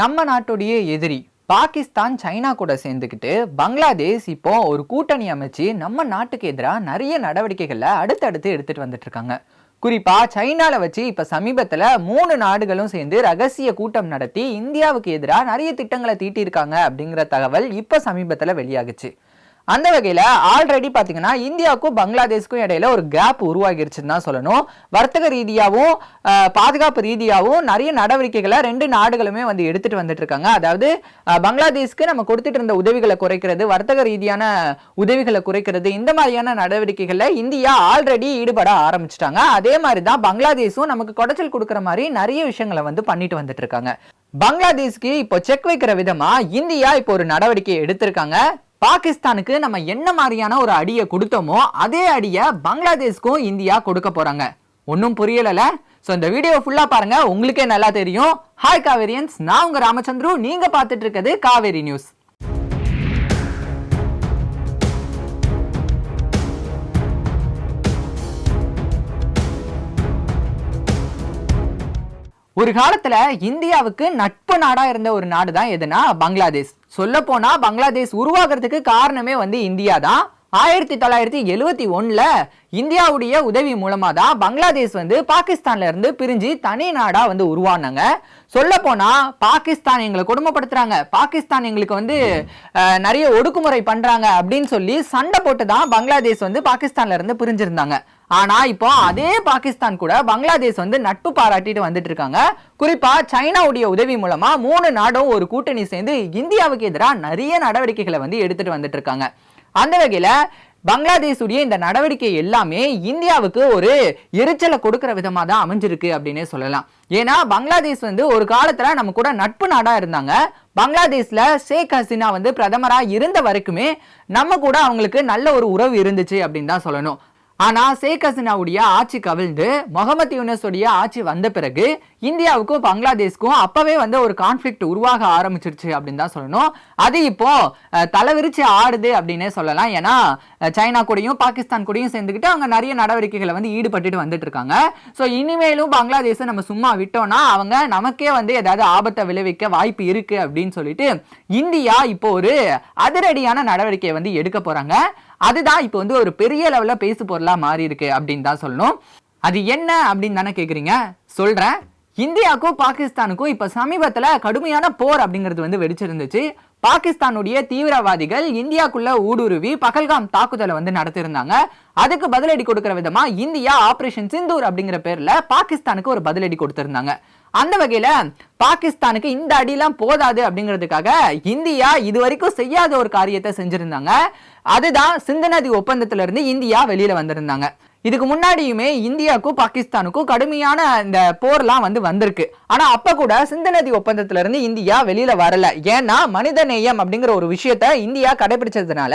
நம்ம நாட்டுடைய எதிரி பாகிஸ்தான் சைனா கூட சேர்ந்துக்கிட்டு பங்களாதேஷ் இப்போ ஒரு கூட்டணி அமைச்சு நம்ம நாட்டுக்கு எதிராக நிறைய நடவடிக்கைகளை அடுத்தடுத்து எடுத்துட்டு வந்துட்டு இருக்காங்க. குறிப்பா சைனால வச்சு இப்ப சமீபத்துல மூணு நாடுகளும் சேர்ந்து ரகசிய கூட்டம் நடத்தி இந்தியாவுக்கு எதிராக நிறைய திட்டங்களை தீட்டியிருக்காங்க அப்படிங்கிற தகவல் இப்ப சமீபத்துல வெளியாகுச்சு. அந்த வகையில் ஆல்ரெடி பார்த்தீங்கன்னா இந்தியாவுக்கும் பங்களாதேஷ்க்கும் இடையில ஒரு கேப் உருவாகிருச்சுன்னு தான் சொல்லணும். வர்த்தக ரீதியாகவும் பாதுகாப்பு ரீதியாகவும் நிறைய நடவடிக்கைகளை ரெண்டு நாடுகளுமே வந்து எடுத்துட்டு வந்துட்டு இருக்காங்க அதாவது பங்களாதேஷ்க்கு நம்ம கொடுத்துட்டு இருந்த உதவிகளை குறைக்கிறது வர்த்தக ரீதியான உதவிகளை குறைக்கிறது இந்த மாதிரியான நடவடிக்கைகளில் இந்தியா ஆல்ரெடி ஈடுபட ஆரம்பிச்சிட்டாங்க. அதே மாதிரி தான் பங்களாதேஷும் நமக்கு குடைச்சல் கொடுக்குற மாதிரி நிறைய விஷயங்களை வந்து பண்ணிட்டு வந்துட்டு இருக்காங்க பங்களாதேஷ்க்கு இப்போ செக் வைக்கிற விதமாக இந்தியா இப்போ ஒரு நடவடிக்கை எடுத்திருக்காங்க. பாகிஸ்தானுக்கு நம்ம என்ன மாதிரியான ஒரு அடியை கொடுத்தோமோ அதே அடியை பங்களாதேஷ்க்கும் இந்தியா கொடுக்க போறாங்க. ஒன்றும் புரியலல? ஸோ இந்த வீடியோ ஃபுல்லா பாருங்க. உங்களுக்கே நல்லா தெரியும். ஹாய் காவேரியன்ஸ். நான் உங்க ராமச்சந்திரு. நீங்க பார்த்துட்டு இருக்கிறது காவேரி நியூஸ் ஒரு காலத்துல இந்தியாவுக்கு நட்பு நாடா இருந்த ஒரு நாடு தான் எதுனா பங்களாதேஷ். சொல்ல போனா பங்களாதேஷ் உருவாகிறதுக்கு காரணமே வந்து இந்தியா தான் ஆயிரத்தி தொள்ளாயிரத்தி எழுவத்தி ஒன்றில் இந்தியாவுடைய உதவி மூலமா தான் பங்களாதேஷ் வந்து பாகிஸ்தான்ல இருந்து பிரிஞ்சு தனி நாடா வந்து உருவானாங்க. சொல்ல போனா பாகிஸ்தான் எங்களை கொடுமைப்படுத்துறாங்க. பாகிஸ்தான் எங்களுக்கு வந்து நிறைய ஒடுக்குமுறை பண்றாங்க அப்படின்னு சொல்லி சண்டை போட்டு தான் பங்களாதேஷ் வந்து பாகிஸ்தான்ல இருந்து பிரிஞ்சிருந்தாங்க. ஆனா இப்போ அதே பாகிஸ்தான் கூட பங்களாதேஷ் வந்து நட்பு பாராட்டிட்டு வந்துட்டு இருக்காங்க. குறிப்பா சைனாவுடைய உதவி மூலமா மூணு நாடும் ஒரு கூட்டணி சேர்ந்து இந்தியாவுக்கு எதிராக நிறைய நடவடிக்கைகளை வந்து எடுத்துட்டு வந்துட்டு இருக்காங்க. அந்த வகையில பங்களாதேஷுடைய இந்த நடவடிக்கை எல்லாமே இந்தியாவுக்கு ஒரு எரிச்சலை கொடுக்கிற விதமாக தான் அமைஞ்சிருக்கு அப்படின்னே சொல்லலாம். ஏன்னா பங்களாதேஷ் வந்து ஒரு காலத்தில் நம்ம கூட நட்பு நாடாக இருந்தாங்க. பங்களாதேஷில் ஷேக் ஹசீனா வந்து பிரதமராக இருந்த வரைக்குமே நம்ம கூட அவங்களுக்கு நல்ல ஒரு உறவு இருந்துச்சு அப்படின்னு தான் சொல்லணும். ஆனால் ஷேக் ஹசீனாவுடைய ஆட்சி கவிழ்ந்து முகமது யூனஸுடைய ஆட்சி வந்த பிறகு இந்தியாவுக்கும் பங்களாதேஷ்க்கும் அப்பவே வந்து ஒரு கான்ஃப்ளிக்ட் உருவாக ஆரம்பிச்சிருச்சு அப்படின்னு தான் சொல்லணும். அது இப்போ தலைவிரிச்சு ஆடுது அப்படின்னே சொல்லலாம். ஏன்னா சைனா கூடயும் பாகிஸ்தான் கூடயும் சேர்ந்துக்கிட்டு அவங்க நிறைய நடவடிக்கைகளை வந்து ஈடுபட்டுட்டு வந்துட்டு இருக்காங்க. ஸோ இனிமேலும் பங்களாதேஷை நம்ம சும்மா விட்டோம்னா அவங்க நமக்கே வந்து ஏதாவது ஆபத்தை விளைவிக்க வாய்ப்பு இருக்கு அப்படின்னு சொல்லிட்டு இந்தியா இப்போ ஒரு அதிரடியான நடவடிக்கையை வந்து எடுக்க போறாங்க. அதுதான் இப்போ வந்து ஒரு பெரிய லெவலில் பேசு பொருளாக மாறி இருக்கு அப்படின்னு தான் சொல்லணும். அது என்ன அப்படின்னு தானே கேட்குறீங்க சொல்கிறேன் இந்தியாவுக்கும் பாகிஸ்தானுக்கும் இப்போ சமீபத்தில் கடுமையான போர் அப்படிங்கிறது வந்து வெடிச்சிருந்துச்சு. பாகிஸ்தானுடைய தீவிரவாதிகள் இந்தியாக்குள்ள ஊடுருவி பகல்காம் தாக்குதலை வந்து நடத்தியிருந்தாங்க. அதுக்கு பதிலடி கொடுக்கிற விதமா இந்தியா ஆபரேஷன் சிந்தூர் அப்படிங்கிற பேர்ல பாகிஸ்தானுக்கு ஒரு பதிலடி கொடுத்திருந்தாங்க. அந்த வகையில பாகிஸ்தானுக்கு இந்த அடியெல்லாம் போதாது அப்படிங்கிறதுக்காக இந்தியா இது வரைக்கும் செய்யாத ஒரு காரியத்தை செஞ்சிருந்தாங்க. அதுதான் சிந்து நதி ஒப்பந்தத்திலிருந்து இந்தியா வெளியில வந்திருந்தாங்க. இதுக்கு முன்னாடியுமே இந்தியாவுக்கும் பாகிஸ்தானுக்கும் கடுமையான இந்த போர்லாம் வந்து வந்திருக்கு. ஆனா அப்ப கூட சிந்து நதி ஒப்பந்தத்துல இருந்து இந்தியா வெளியில வரல. ஏன்னா மனித நேயம் அப்படிங்கிற ஒரு விஷயத்த இந்தியா கடைபிடிச்சதுனால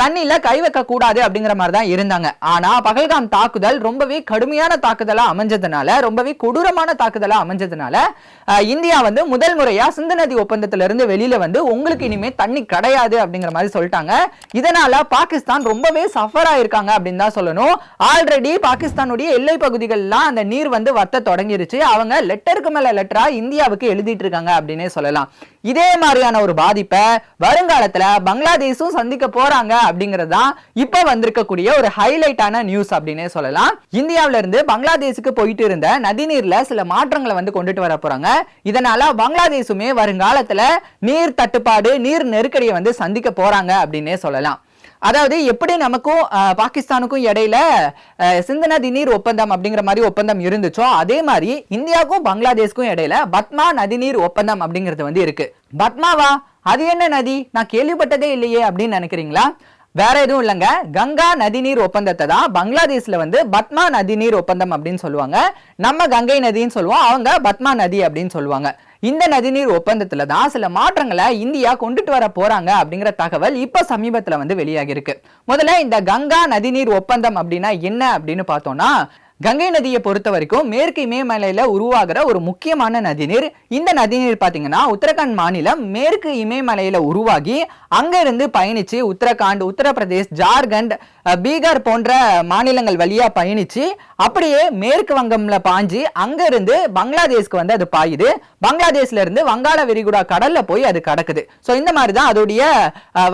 தண்ணியில கை வைக்க கூடாது அப்படிங்கிற மாதிரி தான் இருந்தாங்க. ஆனா பகல்காம் தாக்குதல் ரொம்பவே கடுமையான தாக்குதலா அமைஞ்சதுனால ரொம்பவே கொடூரமான தாக்குதலா அமைஞ்சதுனால அஹ், இந்தியா வந்து முதல் முறையா சிந்து நதி ஒப்பந்தத்துல இருந்து வெளியில வந்து உங்களுக்கு இனிமே தண்ணி கிடையாது அப்படிங்கிற மாதிரி சொல்லிட்டாங்க. இதனால பாகிஸ்தான் ரொம்பவே சஃபர் ஆயிருக்காங்க அப்படின்னு தான் சொல்லணும். ஆல்ரெடி பாகிஸ்தானுடைய எல்லை பகுதிகள்லாம் அந்த நீர் வந்து வத்த தொடங்கிருச்சு. அவங்க லெட்டருக்கு மேலே லெட்டராக இந்தியாவுக்கு எழுதிட்டு இருக்காங்க அப்படின்னே சொல்லலாம். இதே மாதிரியான ஒரு பாதிப்பை வருங்காலத்துல பங்களாதேஷும் சந்திக்க போறாங்க அப்படிங்கிறது தான் இப்போ வந்திருக்கக்கூடிய ஒரு ஹைலைட்டான நியூஸ் அப்படின்னே சொல்லலாம். இந்தியாவில இருந்து பங்களாதேஷுக்கு போயிட்டு இருந்த நதிநீர்ல சில மாற்றங்களை வந்து கொண்டுட்டு வர போறாங்க. இதனால பங்களாதேஷுமே வருங்காலத்தில் நீர் தட்டுப்பாடு நீர் நெருக்கடியை வந்து சந்திக்க போறாங்க அப்படின்னே சொல்லலாம். அதாவது எப்படி நமக்கும் அஹ், பாகிஸ்தானுக்கும் இடையில சிந்தனா சிந்து நதி நீர் ஒப்பந்தம் அப்படிங்கிற மாதிரி ஒப்பந்தம் இருந்துச்சோ அதே மாதிரி இந்தியாவுக்கும் பங்களாதேஷ்க்கும் இடையில பத்மா நதிநீர் ஒப்பந்தம் அப்படிங்கிறது வந்து இருக்கு. பத்மாவா? அது என்ன நதி? நான் கேள்விப்பட்டதே இல்லையே அப்படின்னு நினைக்கிறீங்களா? வேற எதுவும் இல்லைங்க. கங்கா நதிநீர் ஒப்பந்தத்தை தான் பங்களாதேஷ்ல வந்து பத்மா நதிநீர் ஒப்பந்தம் அப்படின்னு சொல்லுவாங்க. நம்ம கங்கை நதின்னு சொல்லுவோம். அவங்க பத்மா நதி அப்படின்னு சொல்லுவாங்க. இந்த நதிநீர் ஒப்பந்தத்தில் தான் சில மாற்றங்களை இந்தியா கொண்டுட்டு வர போறாங்க அப்படிங்கிற தகவல் இப்போ சமீபத்தில் வந்து வெளியாகிருக்கு முதல்ல இந்த கங்கா நதிநீர் ஒப்பந்தம் அப்படின்னா என்ன அப்படின்னு பார்த்தோம்னா கங்கை நதியை பொறுத்த வரைக்கும் மேற்கு இமயமலையில் உருவாகிற ஒரு முக்கியமான நதிநீர். இந்த நதிநீர் பார்த்தீங்கன்னா உத்தரகாண்ட் மாநிலம் மேற்கு இமயமலையில் உருவாகி அங்க இருந்து பயணிச்சு உத்தரகாண்ட் உத்தரப்பிரதேஷ் ஜார்க்கண்ட் பீகார் போன்ற மாநிலங்கள் வழியா பயணித்து அப்படியே மேற்கு வங்கம்ல பாஞ்சு அங்க இருந்து பங்களாதேஷ்க்கு வந்து அது பாயுது. பங்களாதேஷ்ல இருந்து வங்காள விரிகுடா கடல்ல போய் அது கடக்குது. ஸோ இந்த மாதிரி தான் அதோடைய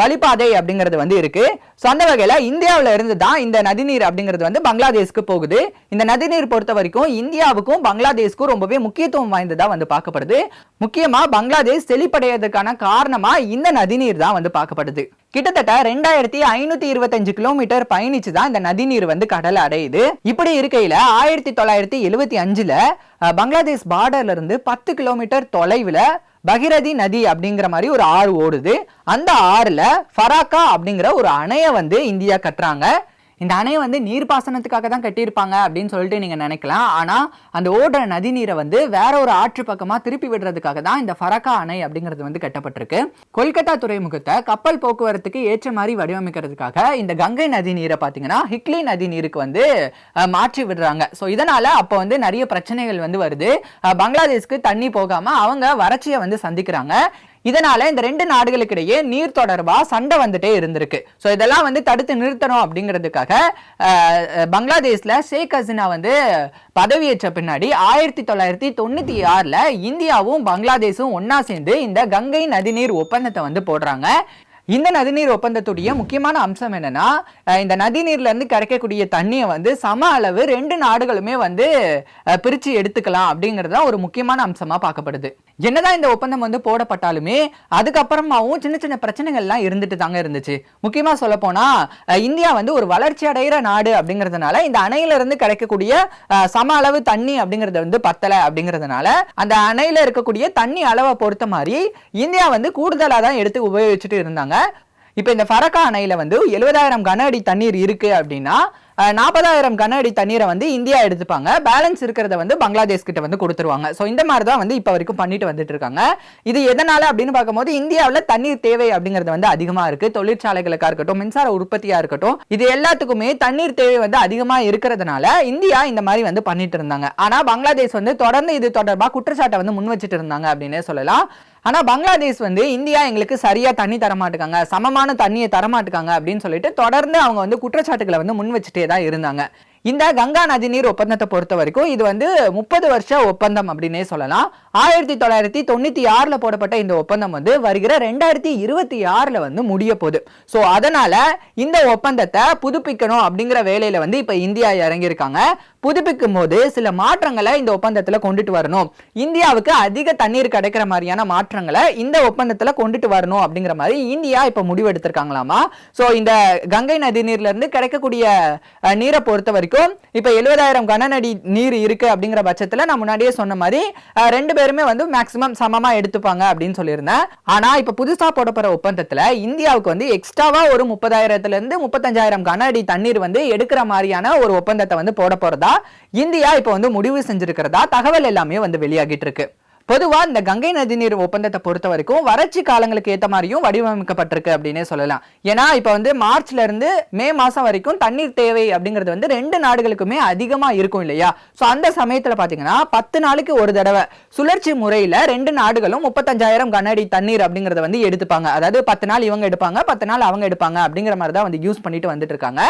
வழிபாதை அப்படிங்கிறது வந்து இருக்கு. ஸோ அந்த வகையில் இந்தியாவில் இருந்து தான் இந்த நதிநீர் அப்படிங்கிறது வந்து பங்களாதேஷ்க்கு போகுது. இந்த நதிநீர் பொறுத்த வரைக்கும் இந்தியாவுக்கும் பங்களாதேஷ்க்கும் ரொம்பவே முக்கியத்துவம் வாய்ந்ததா வந்து பார்க்கப்படுது. முக்கியமா பங்களாதேஷ் செழிப்படையதுக்கான காரணமா இந்த நதிநீர் தான் வந்து பார்க்கப்படுது. கிட்டத்தட்ட ரெண்டாயிரத்தி ஐநூத்தி இருபத்தஞ்சு கிலோமீட்டர் பயணிச்சு தான் இந்த நதிநீர் வந்து கடல் அடையுது. இப்படி இருக்கையில ஆயிரத்தி தொள்ளாயிரத்தி எழுவத்தி அஞ்சுல பங்களாதேஷ் பார்டர்ல இருந்து பத்து கிலோமீட்டர் தொலைவுல பகிரதி நதி அப்படிங்கிற மாதிரி ஒரு ஆறு ஓடுது. அந்த ஆறுல ஃபராக்கா அப்படிங்கிற ஒரு அணையை வந்து இந்தியா கட்டுறாங்க. இந்த அணையை வந்து நீர்ப்பாசனத்துக்காக தான் கட்டியிருப்பாங்க அப்படின்னு சொல்லிட்டு நீங்கள் நினைக்கலாம். ஆனால் அந்த ஓடுற நதி நீரை வந்து வேற ஒரு ஆற்று பக்கமாக திருப்பி விடுறதுக்காக தான் இந்த ஃபரக்கா அணை அப்படிங்கிறது வந்து கட்டப்பட்டிருக்கு. கொல்கத்தா துறைமுகத்தை கப்பல் போக்குவரத்துக்கு ஏற்ற மாதிரி வடிவமைக்கிறதுக்காக இந்த கங்கை நதி நீரை பார்த்தீங்கன்னா ஹிக்லி நதி நீருக்கு வந்து மாற்றி விடுறாங்க. ஸோ இதனால அப்போ வந்து நிறைய பிரச்சனைகள் வந்து வருது. பங்களாதேஷ்க்கு தண்ணி போகாம அவங்க வறட்சியை வந்து சந்திக்கிறாங்க. இதனால இந்த ரெண்டு நாடுகளுக்கு இடையே நீர் தொடர்பா சண்டை வந்துட்டே இருந்திருக்கு. ஸோ இதெல்லாம் வந்து தடுத்து நிறுத்தணும் அப்படிங்கிறதுக்காக பங்களாதேஷில் ஷேக் ஹசினா வந்து பதவியேற்ற பின்னாடி ஆயிரத்தி தொள்ளாயிரத்தி தொண்ணூத்தி ஆறுல இந்தியாவும் பங்களாதேஷும் ஒன்றா சேர்ந்து இந்த கங்கை நதிநீர் ஒப்பந்தத்தை வந்து போடுறாங்க. இந்த நதிநீர் ஒப்பந்தத்துடைய முக்கியமான அம்சம் என்னன்னா இந்த நதிநீர்ல இருந்து கிடைக்கக்கூடிய தண்ணியை வந்து சம அளவு ரெண்டு நாடுகளுமே வந்து பிரித்து பிரிச்சு எடுத்துக்கலாம் அப்படிங்கிறது தான் ஒரு முக்கியமான அம்சமா பார்க்கப்படுது. என்னதான் இந்த ஒப்பந்தம் வந்து போடப்பட்டாலுமே அதுக்கப்புறமாவும் சின்ன சின்ன பிரச்சனைகள்லாம் இருந்துட்டு தாங்க இருந்துச்சு. முக்கியமா சொல்ல போனா இந்தியா வந்து ஒரு வளர்ச்சி அடைகிற நாடு அப்படிங்கிறதுனால இந்த அணையில இருந்து கிடைக்கக்கூடிய சம அளவு தண்ணி அப்படிங்கறத வந்து பத்தல அப்படிங்கிறதுனால அந்த அணையில இருக்கக்கூடிய தண்ணி அளவை பொறுத்த மாதிரி இந்தியா வந்து கூடுதலா தான் எடுத்து உபயோகிச்சுட்டு இருந்தாங்க. இப்போ இந்த ஃபரக்கா அணையில் வந்து எழுபதாயிரம் கன அடி தண்ணீர் இருக்கு அப்படின்னா நாற்பதாயிரம் கன அடி தண்ணீரை வந்து இந்தியா எடுத்துப்பாங்க. பேலன்ஸ் இருக்கிறத வந்து பங்களாதேஷ் கிட்ட வந்து கொடுத்துருவாங்க. ஸோ இந்த மாதிரி தான் வந்து இப்போ வரைக்கும் பண்ணிட்டு வந்துட்டு இருக்காங்க. இது எதனால அப்படின்னு பார்க்கும்போது இந்தியாவில் தண்ணீர் தேவை அப்படிங்கிறது வந்து அதிகமாக இருக்கு. தொழிற்சாலைகளுக்காக இருக்கட்டும் மின்சார உற்பத்தியாக இருக்கட்டும் இது எல்லாத்துக்குமே தண்ணீர் தேவை வந்து அதிகமாக இருக்கிறதுனால இந்தியா இந்த மாதிரி வந்து பண்ணிட்டு இருந்தாங்க. ஆனால் பங்களாதேஷ் வந்து தொடர்ந்து இது தொடர்பாக குற்றச்சாட்டை வந்து முன் வச்சுட்டு இருந்தாங்க அப்படின்னே சொல்லலாம். ஆனால் பங்களாதேஷ் வந்து இந்தியா எங்களுக்கு சரியாக தண்ணி தர மாட்டுக்காங்க சமமான தண்ணியை தர மாட்டுக்காங்க அப்படின்னு சொல்லிட்டு தொடர்ந்து அவங்க வந்து குற்றச்சாட்டுகளை வந்து முன் வச்சுட்டே தான் இருந்தாங்க. இந்த கங்கா நதி நீர் ஒப்பந்தத்தை பொறுத்த வரைக்கும் இது வந்து முப்பது வருஷ ஒப்பந்தம் அப்படின்னே சொல்லலாம். ஆயிரத்தி தொள்ளாயிரத்தி தொண்ணூற்றி ஆறுல போடப்பட்ட இந்த ஒப்பந்தம் வந்து வருகிற ரெண்டாயிரத்தி இருபத்தி ஆறுல வந்து முடிய போகுது. ஸோ அதனால் இந்த ஒப்பந்தத்தை புதுப்பிக்கணும் அப்படிங்கிற வேலையில் வந்து இப்போ இந்தியா இறங்கியிருக்காங்க. புதுப்பிக்கும் போது சில மாற்றங்களை இந்த ஒப்பந்தத்தில் கொண்டுட்டு வரணும். இந்தியாவுக்கு அதிக தண்ணீர் கிடைக்கிற மாதிரியான மாற்றங்களை இந்த ஒப்பந்தத்தில் கொண்டுட்டு வரணும் அப்படிங்கிற மாதிரி இந்தியா இப்போ முடிவெடுத்திருக்காங்களாமா? ஸோ இந்த கங்கை நதி நீர்லேருந்து கிடைக்கக்கூடிய நீரை பொறுத்த வரைக்கும் இப்ப எழுபதாயிரம் கனநடி நீர் இருக்கு அப்படிங்கிற பட்சத்துல நான் முன்னாடியே சொன்ன மாதிரி ரெண்டு பேருமே வந்து மேக்ஸிமம் சமமா எடுத்துப்பாங்க அப்படின்னு சொல்லியிருந்தேன். ஆனா இப்போ புதுசா போடப்போகிற ஒப்பந்தத்துல இந்தியாவுக்கு வந்து எக்ஸ்ட்ராவா ஒரு முப்பதாயிரத்துல இருந்து முப்பத்தஞ்சாயிரம் கன அடி தண்ணீர் வந்து எடுக்கிற மாதிரியான ஒரு ஒப்பந்தத்தை வந்து போட போறதா இந்தியா இப்போ வந்து முடிவு செஞ்சுருக்கிறதா தகவல் எல்லாமே வந்து வெளியாகிட்டு இருக்கு. பொதுவா இந்த கங்கை நதிநீர் ஒப்பந்தத்தை பொறுத்த வரைக்கும் வறட்சி காலங்களுக்கு ஏற்ற மாதிரியும் வடிவமைக்கப்பட்டிருக்கு அப்படின்னே சொல்லலாம். ஏன்னா இப்போ வந்து மார்ச்ல இருந்து மே மாசம் வரைக்கும் தண்ணீர் தேவை அப்படிங்கிறது வந்து ரெண்டு நாடுகளுக்குமே அதிகமா இருக்கும் இல்லையா? ஸோ அந்த சமயத்துல பாத்தீங்கன்னா பத்து நாளுக்கு ஒரு தடவை சுழற்சி முறையில ரெண்டு நாடுகளும் முப்பத்தஞ்சாயிரம் கனஅடி தண்ணீர் அப்படிங்கறத வந்து எடுத்துப்பாங்க. அதாவது பத்து நாள் இவங்க எடுப்பாங்க பத்து நாள் அவங்க எடுப்பாங்க அப்படிங்கிற மாதிரி தான் வந்து யூஸ் பண்ணிட்டு வந்துட்டு இருக்காங்க.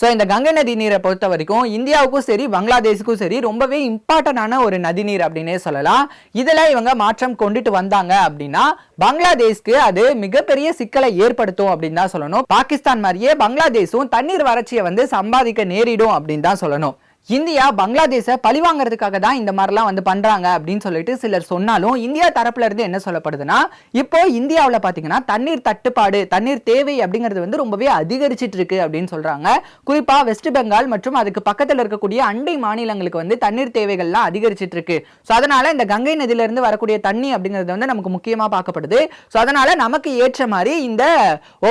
ஸோ இந்த கங்கை நதி நீரை பொறுத்த வரைக்கும் இந்தியாவுக்கும் சரி பங்களாதேஷுக்கும் சரி ரொம்பவே இம்பார்ட்டண்டான ஒரு நதிநீர் அப்படின்னே சொல்லலாம். இதில் இவங்க மாற்றம் கொண்டுட்டு வந்தாங்க அப்படின்னா பங்களாதேஷ்க்கு அது மிகப்பெரிய சிக்கலை ஏற்படுத்தும் அப்படின்னு தான் சொல்லணும். பாகிஸ்தான் மாதிரியே பங்களாதேஷும் தண்ணீர் வறட்சியை வந்து சம்பாதிக்க நேரிடும் அப்படின்னு தான் சொல்லணும். இந்தியா பங்களாதேஷை பழிவாங்கிறதுக்காக தான் இந்த மாதிரிலாம் வந்து பண்றாங்க அப்படின்னு சொல்லிட்டு சிலர் சொன்னாலும் இந்தியா தரப்புல இருந்து என்ன சொல்லப்படுதுன்னா இப்போ இந்தியாவில் பார்த்தீங்கன்னா தண்ணீர் தட்டுப்பாடு தண்ணீர் தேவை அப்படிங்கிறது வந்து ரொம்பவே அதிகரிச்சிட்டு இருக்கு அப்படின்னு சொல்றாங்க. குறிப்பா வெஸ்ட் பெங்கால் மற்றும் அதுக்கு பக்கத்தில் இருக்கக்கூடிய அண்டை மாநிலங்களுக்கு வந்து தண்ணீர் தேவைகள்லாம் அதிகரிச்சிட்டு இருக்கு. ஸோ அதனால இந்த கங்கை நதியில இருந்து வரக்கூடிய தண்ணி அப்படிங்கிறது வந்து நமக்கு முக்கியமா பார்க்கப்படுது. ஸோ அதனால நமக்கு ஏற்ற மாதிரி இந்த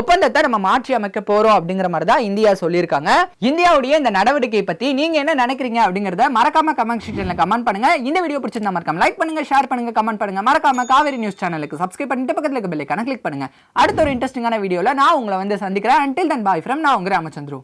ஒப்பந்தத்தை நம்ம மாற்றி அமைக்க போறோம் அப்படிங்கிற மாதிரி தான் இந்தியா சொல்லியிருக்காங்க. இந்தியாவுடைய இந்த நடவடிக்கை பத்தி நீங்க என்ன நினைக்கிறீங்க அப்படிங்கறத மறக்காம கமெண்ட் செக்ஷன்ல கமெண்ட் பண்ணுங்க. இந்த வீடியோ பிடிச்சிருந்தா மறக்காம லைக் பண்ணுங்க ஷேர் பண்ணுங்க கமெண்ட் பண்ணுங்க. மறக்காம காவேரி நியூஸ் சேனலுக்கு சப்ஸ்கிரைப் பண்ணிட்டு பக்கத்துல இருக்க பெல்லைக்கான கிளிக் பண்ணுங்க. அடுத்த ஒரு இன்ட்ரெஸ்டிங்கான வீடியோல நான் உங்களை வந்து சந்திக்கிறேன். அன்டில் தன் பாய் ஃப்ரம் நான் உங்க ராமச்சந்திரு.